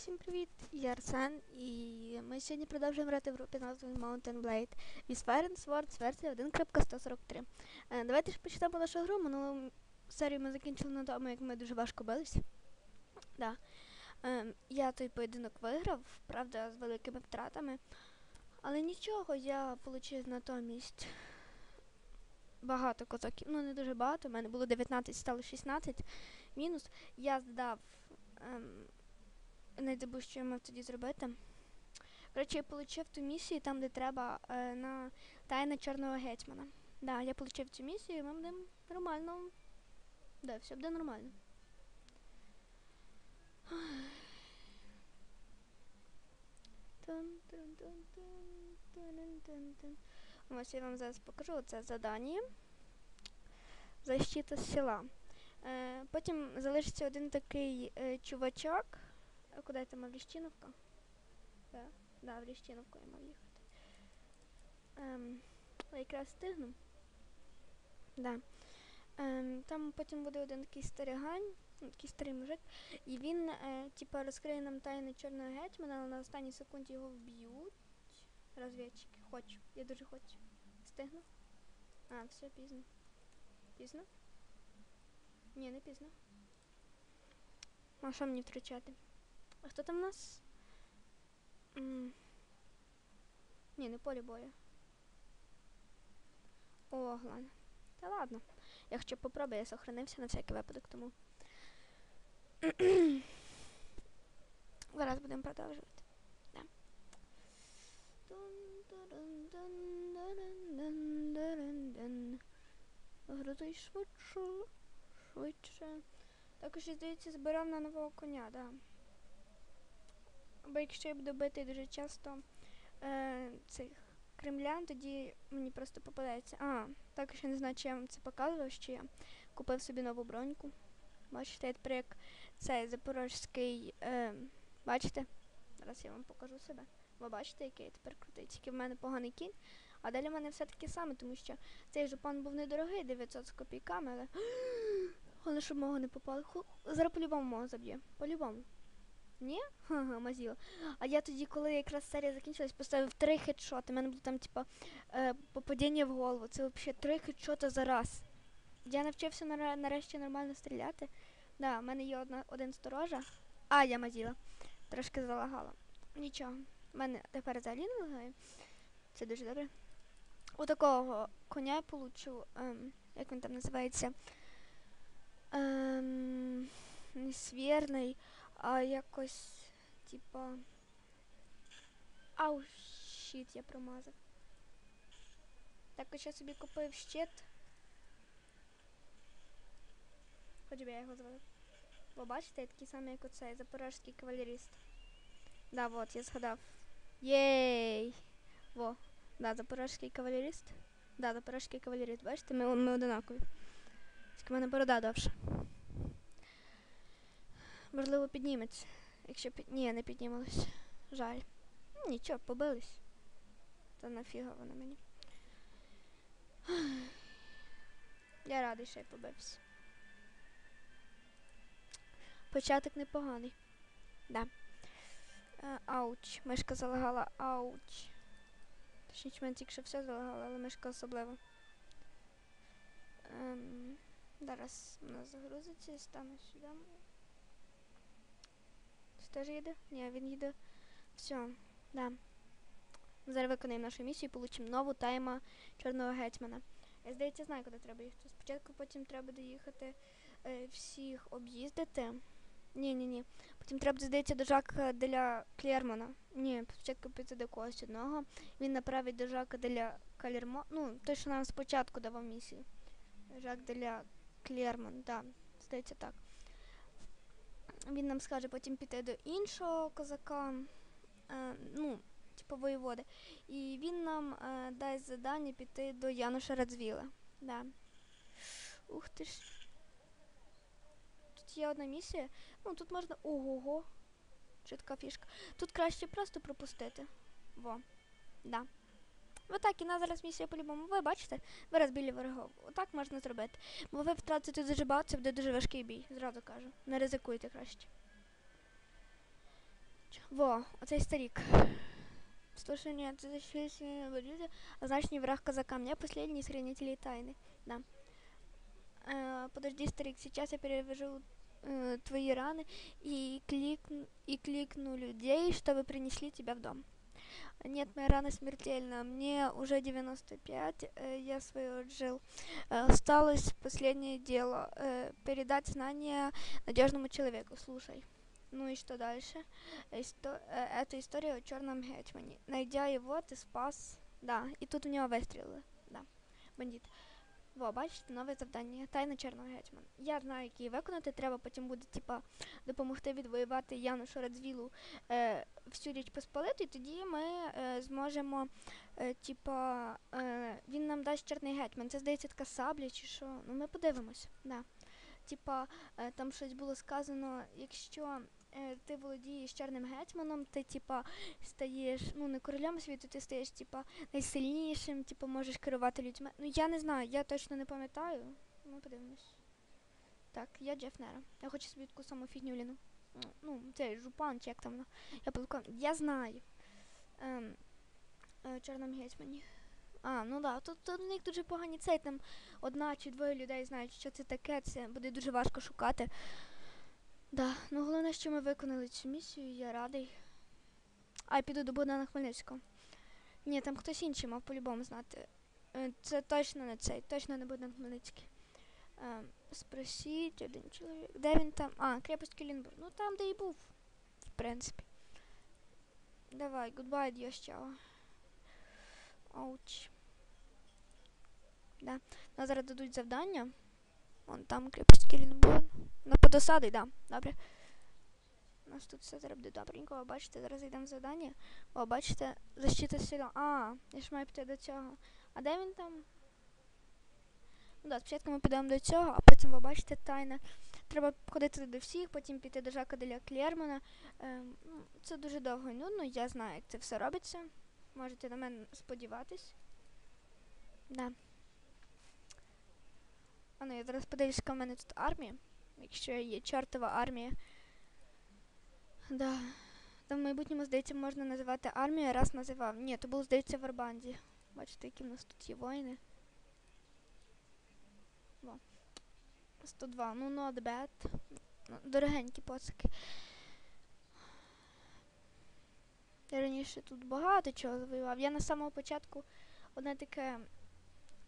Всім привіт, я Арсен, і ми сьогодні продовжуємо грати в групі назвою Mountain Blade від Fire Swords версія 1.143. Е, давайте ж почнемо нашу гру. Минулу серію ми закінчили на тому, як ми дуже важко бились. Да. Е, я той поєдинок виграв, правда, з великими втратами. Але нічого, я отримав натомість багато козаків. Ну, не дуже багато, у мене було 19, стало 16. Мінус. Я здав. Ем, не забув, що я мав тоді зробити. Коротше, я отримав ту місію там, де треба е, на тайна чорного гетьмана. Да, я отримав цю місію, і ми будемо нормально. Да, все буде нормально. Ось я вам зараз покажу це задання. Защита села. Е, потім залишиться один такий е, чувачок. А куди там в Ліщиновку? Да, да, в Ліщиновку я мав їхати. Ем, якраз встигну. Да. Ем, там потім буде один такий старигань, ну, такий старий мужик, і він, е, типа, розкриє нам тайни чорного гетьмана, але на останній секунді його вб'ють. Розвідчики. Хочу. Я дуже хочу. Встигну? А, все, пізно. Пізно? Ні, не пізно. А що мені втрачати? А хто там у нас? М. Ні, не поле бою. О, ладно. Та ладно. Я хочу попробую, я сохранився на всякий випадок, тому. Зараз будемо продовжувати. Да. Дун-дун-дун-дун-дун-дун-дун-дун. Швидше, швидше. Також, здається, збирав на нового коня, да. Бо якщо я буду бити дуже часто е, цих кремлян, тоді мені просто попадається. А, також я не знаю, чи я вам це показував, що я купив собі нову броньку. Бачите, я тепер як цей запорожський. Е, бачите? Зараз я вам покажу себе. Ви бачите, який я тепер крутий. Тільки в мене поганий кінь. А далі в мене все таке саме, тому що цей жупан був недорогий, 900 з копійками, але. Але щоб мого не попало. Ху... Зараз по-любому мого заб'є. По-любому. Ні? Ха-ха, мазіло. А я тоді, коли якраз серія закінчилась, поставив три хедшоти. У мене було там, типа, е, попадіння в голову. Це взагалі три хедшоти за раз. Я навчився нар- нарешті нормально стріляти. Да, в мене є одна, один сторожа. А, я мазіла. Трошки залагала. Нічого. У мене тепер взагалі не лагає. Це дуже добре. У такого коня я получу, ем, як він там називається? Ем, не свірний, а якось, типа. Ау, щит, я промазав. Також я собі купив щит. Хоч би я його звалив. Ви бачите, я такий самий, як оцей запорожський кавалеріст. Да, вот, я згадав. Єй! Во. Да, запорожський кавалеріст. Да, запорожський кавалеріст. Бачите, ми, ми одинакові. Тільки в мене борода довша. Можливо, підніметься. Якщо під... Ні, не піднімалась. Жаль. Ну, Нічого, побились. Та нафіга воно мені. Я радий, що я побився. Початок непоганий. Да. Е, ауч. Мишка залагала. Ауч. Точніше, мене тільки що все залагало, але мишка особливо. Ем, зараз у нас загрузиться і стане сюди. Теж їде? Ні, він їде. Все, да. Ми зараз виконаємо нашу місію і получимо нову тайма Чорного гетьмана. Я здається, знаю, куди треба їхати. Спочатку потім треба доїхати е, всіх об'їздити. Ні, ні, ні. Потім треба, здається, до Жака деля Клермона. Ні, спочатку піти до когось одного. Він направить до Жака деля Калермо. Ну, той, що нам спочатку давав місію. Жак деля Клермон, да, здається так. Він нам скаже потім піти до іншого козака, е, ну, типу воєводи. І він нам е, дасть завдання піти до Януша Радзвіла. Да. Ух ти ж. Тут є одна місія. Ну, тут можна. Ого-го. Чітка фішка. Тут краще просто пропустити. Во. Да. Отак, і на зараз місія по-любому. Ви бачите? Вираз біля ворогов. Отак можна зробити. Бо ви втратите дуже багато, це буде дуже важкий бій, зразу кажу. Не ризикуйте краще. Во, оцей старик. Слушание защищения валюты, а значит не враг казака. Мне последний из хранителей тайны. Да. Э, подожди, старик, сейчас я перевяжу э, твои раны и, кликну, и кликну людей, чтобы принесли тебя в дом. Нет, моя рана смертельна. Мне уже 95, э, я свое отжил. Э, осталось последнее дело. Э, передать знания надежному человеку. Слушай. Ну и что дальше? Исто- э, это история о черном гетьмане. Найдя его, ты спас. Да, і тут у нього вистріли. Да. Бандит. Во, бачите, нове завдання. Тайна чорного гетьмана. Я знаю, які виконати. Треба потім буде, типа, допомогти відвоювати Янушу Радзвілу е, всю річ Посполиту, і тоді ми е, зможемо, е, типа, е, він нам дасть чорний гетьман. Це здається така сабля чи що. Ну ми подивимось. Да. Типа, е, там щось було сказано, якщо ти володієш чорним гетьманом, ти типа стаєш ну не королем світу, ти стаєш типа найсильнішим, типа можеш керувати людьми. Ну я не знаю, я точно не пам'ятаю. Ми подивимось. Так, я Джеф Нера. Я хочу собі таку саму фігню ліну. Ну, Ну, це жупан, чи як там воно. Я полком. Я знаю. Ем, е, чорному гетьмані. А, ну да, тут, тут у них дуже погані цей там одна чи двоє людей знають, що це таке, це буде дуже важко шукати. Да, ну головне, що ми виконали цю місію, я радий. А, я піду до Богдана Хмельницького. Ні, там хтось інший мав по-любому знати. Е, Це точно не цей, точно не Богдан Хмельницький. Ем, спросіть один чоловік. Де він там? А, крепость Кілінбург. Ну там, де і був, в принципі. Давай, goodbye, діощава. Ауч. Да. Нам зараз дадуть завдання. Вон там крепость Кілінбург. На подосади, да. Добре. У нас тут все буде добренько. О, бачите, зараз йдемо в завдання. О, бачите, защита сила. А, я ж маю піти до цього. А де він там? Ну да, спочатку ми підемо до цього, а потім ви бачите тайна. Треба ходити до всіх, потім піти до Жака Деля Клермана. Ем, ну, це дуже довго і нудно, я знаю, як це все робиться. Можете на мене сподіватись. Да. А ну, я зараз подивлюсь, яка в мене тут армія. Якщо є чортова армія. Да. Там в майбутньому, здається, можна називати армію, раз називав. Ні, то було, здається, в Арбанді. Бачите, які в нас тут є воїни. Во. 102. Ну, not bad. Ну, Дорогенькі поцики. Я раніше тут багато чого завоював. Я на самого початку одне таке.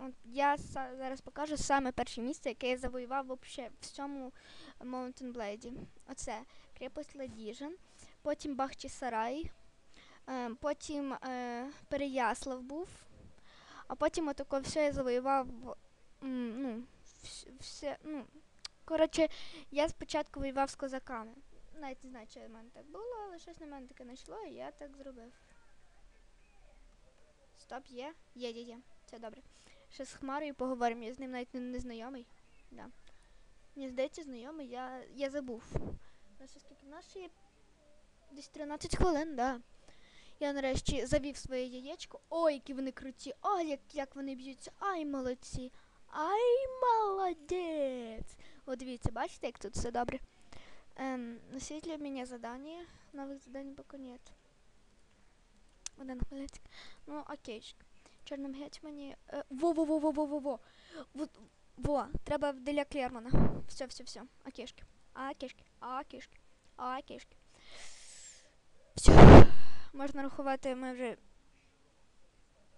От я зараз покажу саме перше місце, яке я завоював вообще в всьому Mountain Blade. Оце крепость Ладіжин, потім Бахчисарай, е, потім е, Переяслав був, а потім отако все я завоював. ну, все, ну, коротше, я спочатку воював з козаками. Навіть не знаю, чи в мене так було, але щось на мене таке знайшло, і я так зробив. Стоп, є? Є, є, є. Це добре. Ще з Хмарою поговоримо, я з ним навіть не, не знайомий. Да. Мені здається, знайомий, я, я забув. У скільки в? Десь 13 хвилин, да. Я нарешті завів своє яєчко. Ой, які вони круті! Ой, як, як вони б'ються! Ай, молодці! Ай, молодець! От дивіться, бачите, як тут все добре. Эм, насвітлює мені задання. Нових заданий поки нет. Один Хмельницький. Ну, окей. Чорному гетьмані. Е, Во-во-во-во-во-во-во. Во, треба в Деля Клермана. Все, все, все. Окейшки. Окейшки. Окейшки. Окейшки. Все. Можна рахувати, ми вже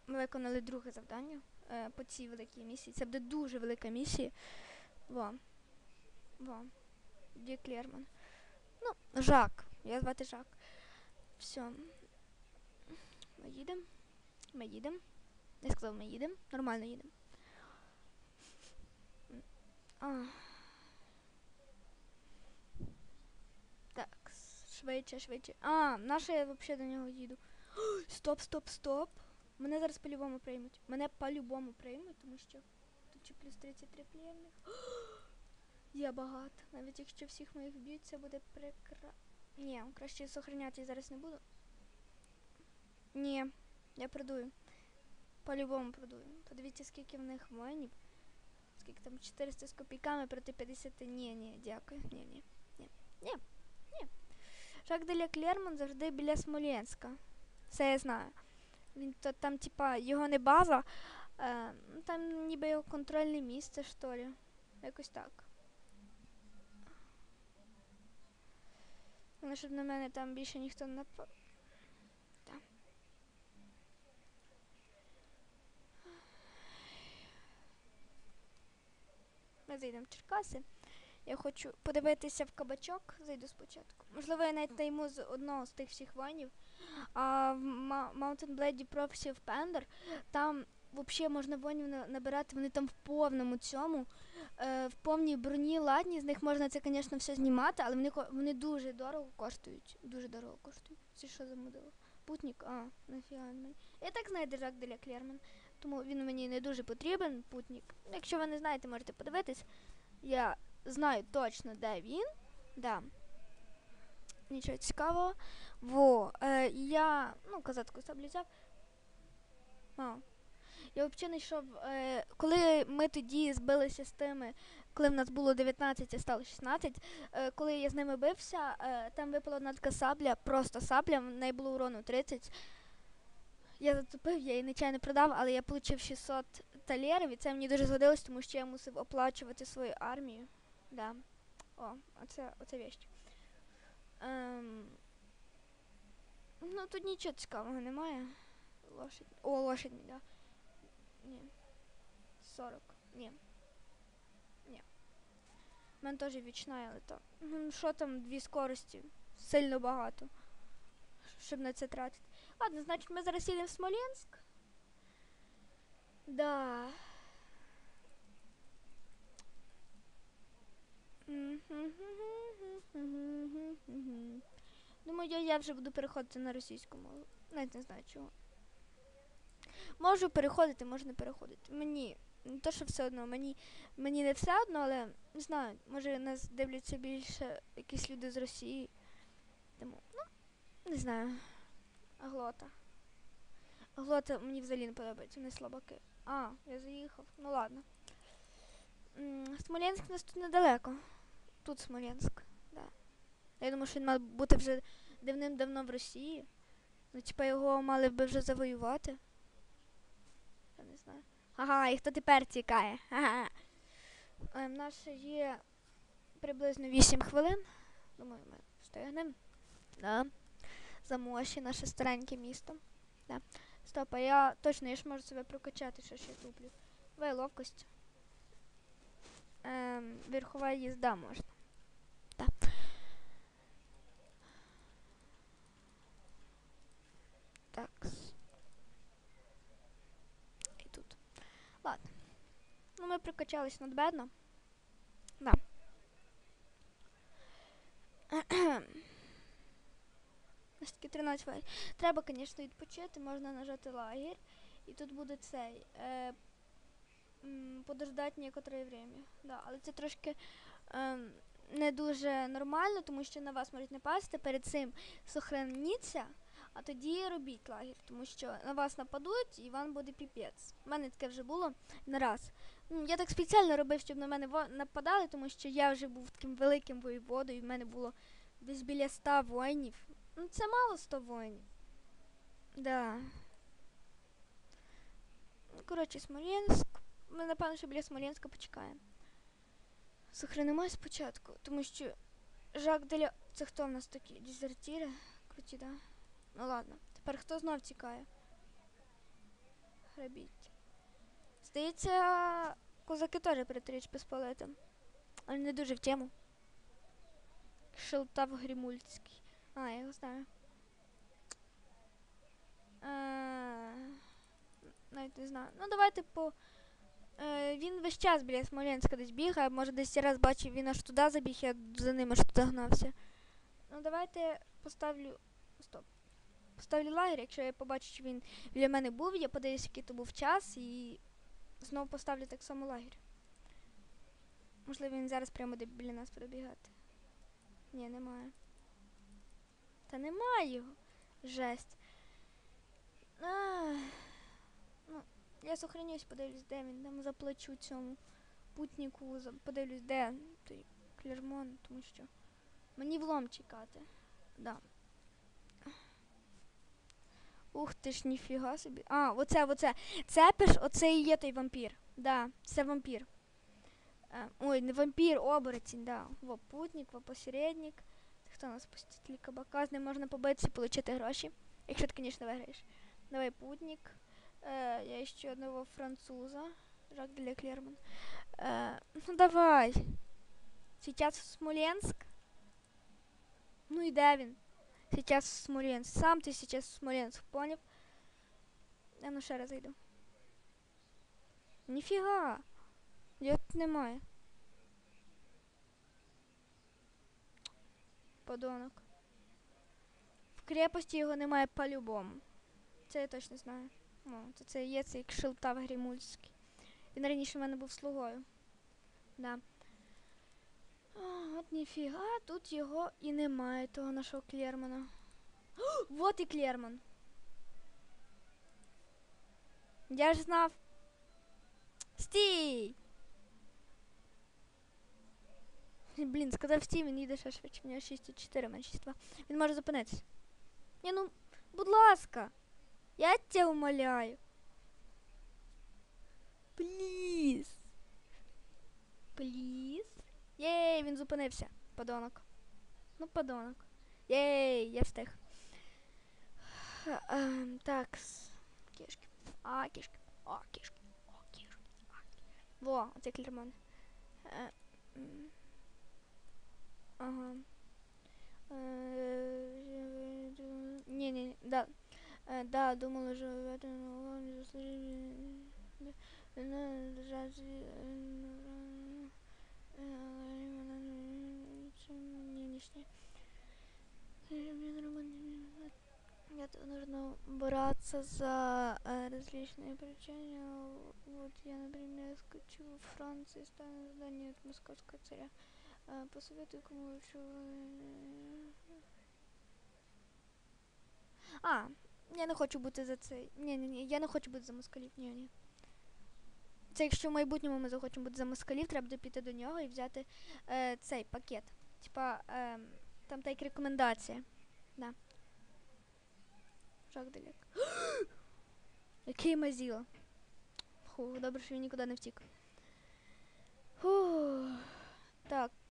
виконали друге завдання е, по цій великій місії. Це буде дуже велика місія. Во. Во. Ді Клерман. Ну, Жак. Я звати Жак. Все. Ми їдемо. Ми їдемо. Я сказав, ми їдемо. Нормально їдемо. Так, швидше, швидше. А, наше я взагалі до нього їду. Стоп, стоп, стоп. Мене зараз по-любому приймуть. Мене по-любому приймуть, тому що тут ще плюс 33 пленних. Я багато. Навіть якщо всіх моїх вб'ють, це буде прекра... Ні, краще сохраняти зараз не буду. Ні, я продую. По-любому продую. Подивіться, скільки в них воїнів. Скільки там 400 з копійками проти 50. Ні, ні, дякую. Ні, ні. Ні. Ні. Ні. Жак Деля Клермон завжди біля Смоленська. Це я знаю. Він то там, типа, його не база, е, ну, там ніби його контрольне місце, що ли. Якось так. Ну, щоб на мене там більше ніхто не напав. Так. Ми зайдемо в Черкаси. Я хочу подивитися в кабачок, зайду спочатку. Можливо, я навіть найму з одного з тих всіх воїнів. А в Mountain Blade Prophecy of Pender там взагалі можна воїнів на- набирати, вони там в повному цьому, е, в повній броні ладні. З них можна це, звісно, все знімати, але вони, вони дуже дорого коштують. Дуже дорого коштують. Це що за модел? Путник, а, нафіга мені. Я так знаю, де Жак Деля Клерман. Тому він мені не дуже потрібен, путник. Якщо ви не знаєте, можете подивитись. Я знаю точно, де він. Да. Нічого цікавого. Во, е, я, ну, казатку саблю взяв. А. Я взагалі йшов. Е, коли ми тоді збилися з тими, коли в нас було 19 і стало 16, е, коли я з ними бився, е, там випала одна така сабля, просто сабля, в неї було урону 30. Я зацепив, я її нечайно продав, але я отримав 600 талерів, і це мені дуже згодилось, тому що я мусив оплачувати свою армію. Да. О, оце, оце вещь. Ем, ну тут нічого цікавого немає. Лошадь. О, лошадь, да. Ні. 40. Ні. Ні. У мене теж вічна, але то. Ну, що там, дві скорості? Сильно багато. Щоб на це тратити. Ладно, значить ми зараз їдемо в Смоленськ. Да. Думаю, я, вже буду переходити на російську мову. Навіть не знаю чого. Можу переходити, можу не переходити. Мені не то, що все одно, мені, мені не все одно, але не знаю, може нас дивляться більше якісь люди з Росії. Тому, ну, не знаю. Аглота. Аглота мені взагалі не подобається, вони слабаки. А, я заїхав. Ну ладно. Смоленськ у нас тут недалеко. Тут Смоленськ, да. Я думаю, що він мав бути вже давним-давно в Росії. Ну, типа його мали би вже завоювати. Я не знаю. Ага, і хто тепер тікає? Ага. Ем, наше є приблизно 8 хвилин. Думаю, ми встигнемо. Да. Замоші, наше стареньке місто. Да. Стоп, а я точно я ж можу себе прокачати, що ще туплю. Давай ловкость. Ем, верхова їзда можна. Так. Так. І. Ладно. Ну, ми прокачались надбедно. Да. Ось таки 13 файлів. Треба, звісно, відпочити, можна нажати лагерь. І тут буде цей. Е, подождати некоторе время. Да, але це трошки ем, не дуже нормально, тому що на вас можуть напасти. Перед цим сохраніться, а тоді робіть лагерь, тому що на вас нападуть і вам буде піпець. У мене таке вже було не раз. Ну, Я так спеціально робив, щоб на мене нападали, тому що я вже був таким великим воєводою, і в мене було десь біля 100 воїнів. Ну, це мало 100 воїнів. Да. Ну, Коротше, Смоленськ. Ми, напевно, що біля Смоленська почекаємо. Сохранимось спочатку, тому що Жак Деля... Це хто в нас такі? Дезертіри? Круті, да? Ну ладно. Тепер хто знов тікає? Грабіть. Здається, козаки теж перед безполетом. Але не дуже в тему. Шелтав Грімульський. Його знаю. Е, Навіть не знаю. Ну, давайте по. Е, він весь час біля Смоленська десь бігає, може десь раз бачив, він аж туди забіг, я за ним аж туди гнався. Ну, давайте поставлю. Стоп. Поставлю лагерь, якщо я побачу, що він біля мене був, я подивлюсь, який то був час, і знову поставлю так само лагерь. Можливо, він зараз прямо біля нас пробігати. Ні, немає. Та немає його. Жесть. Ах. Ну, я сохранюсь, подивлюсь, де він. Там заплачу цьому путнику, подивлюсь, де той Клермон, тому що мені влом чекати. Да. Ух ти ж, ніфіга собі. А, оце, оце. Це пиш, оце і є той вампір. Да, це вампір. Е, ой, не вампір, оборотень, да. Во путник, во посередник. Хто у нас посетитель кабака? З ним можна побитися і отримати гроші. Якщо ти, звісно, виграєш. Давай путник. Е, я ще одного француза. Жак де Клерман. Е, ну давай. Сейчас в Смоленск. Ну і де він? Сейчас в Смоленск. Сам ти сейчас в Смоленск, поняв? Я ну ще раз зайду. Ніфіга. Його тут немає. Подонок. В крепості його немає по-любому. Це я точно знаю. Ну, то це є цей кшилтав Грімульський. Він раніше в мене був слугою. Да. А, от ніфіга, тут його і немає, того нашого Клермана. О, вот і Клерман. Я ж знав. Стій! Блін, сказав стій, він їде ще швидше. У нього 6,4, мене 6,2. Він може зупинитися. Ні, ну, будь ласка. Я тебе умоляю. Пліз. Пліз. Єй, він зупинився. Подонок. Ну, подонок. Єй, я встиг. Ем, так. Кішки. А, кішки. О, кішки. О, кішки. А. Во, оце клермон. Е. Ага. Е, Ні, ні, да. Е, Да, думала, що в этом уголовном заслужили... На державі... Нынешний. Это нужно браться за э, различные причины. Вот я, например, скачу в Франции, стану здание от московского царя. Посоветую кому А, я не хочу бути за цей. Ні, ні, ні, я не хочу бути за москалів. Ні, ні. Це якщо в майбутньому ми захочемо бути за москалів, треба буде піти до нього і взяти е, цей пакет. Типа, е, там та як рекомендація. Да. Жак Делек. Який мазіла. Фу, добре, що він нікуди не втік. Фу. Так,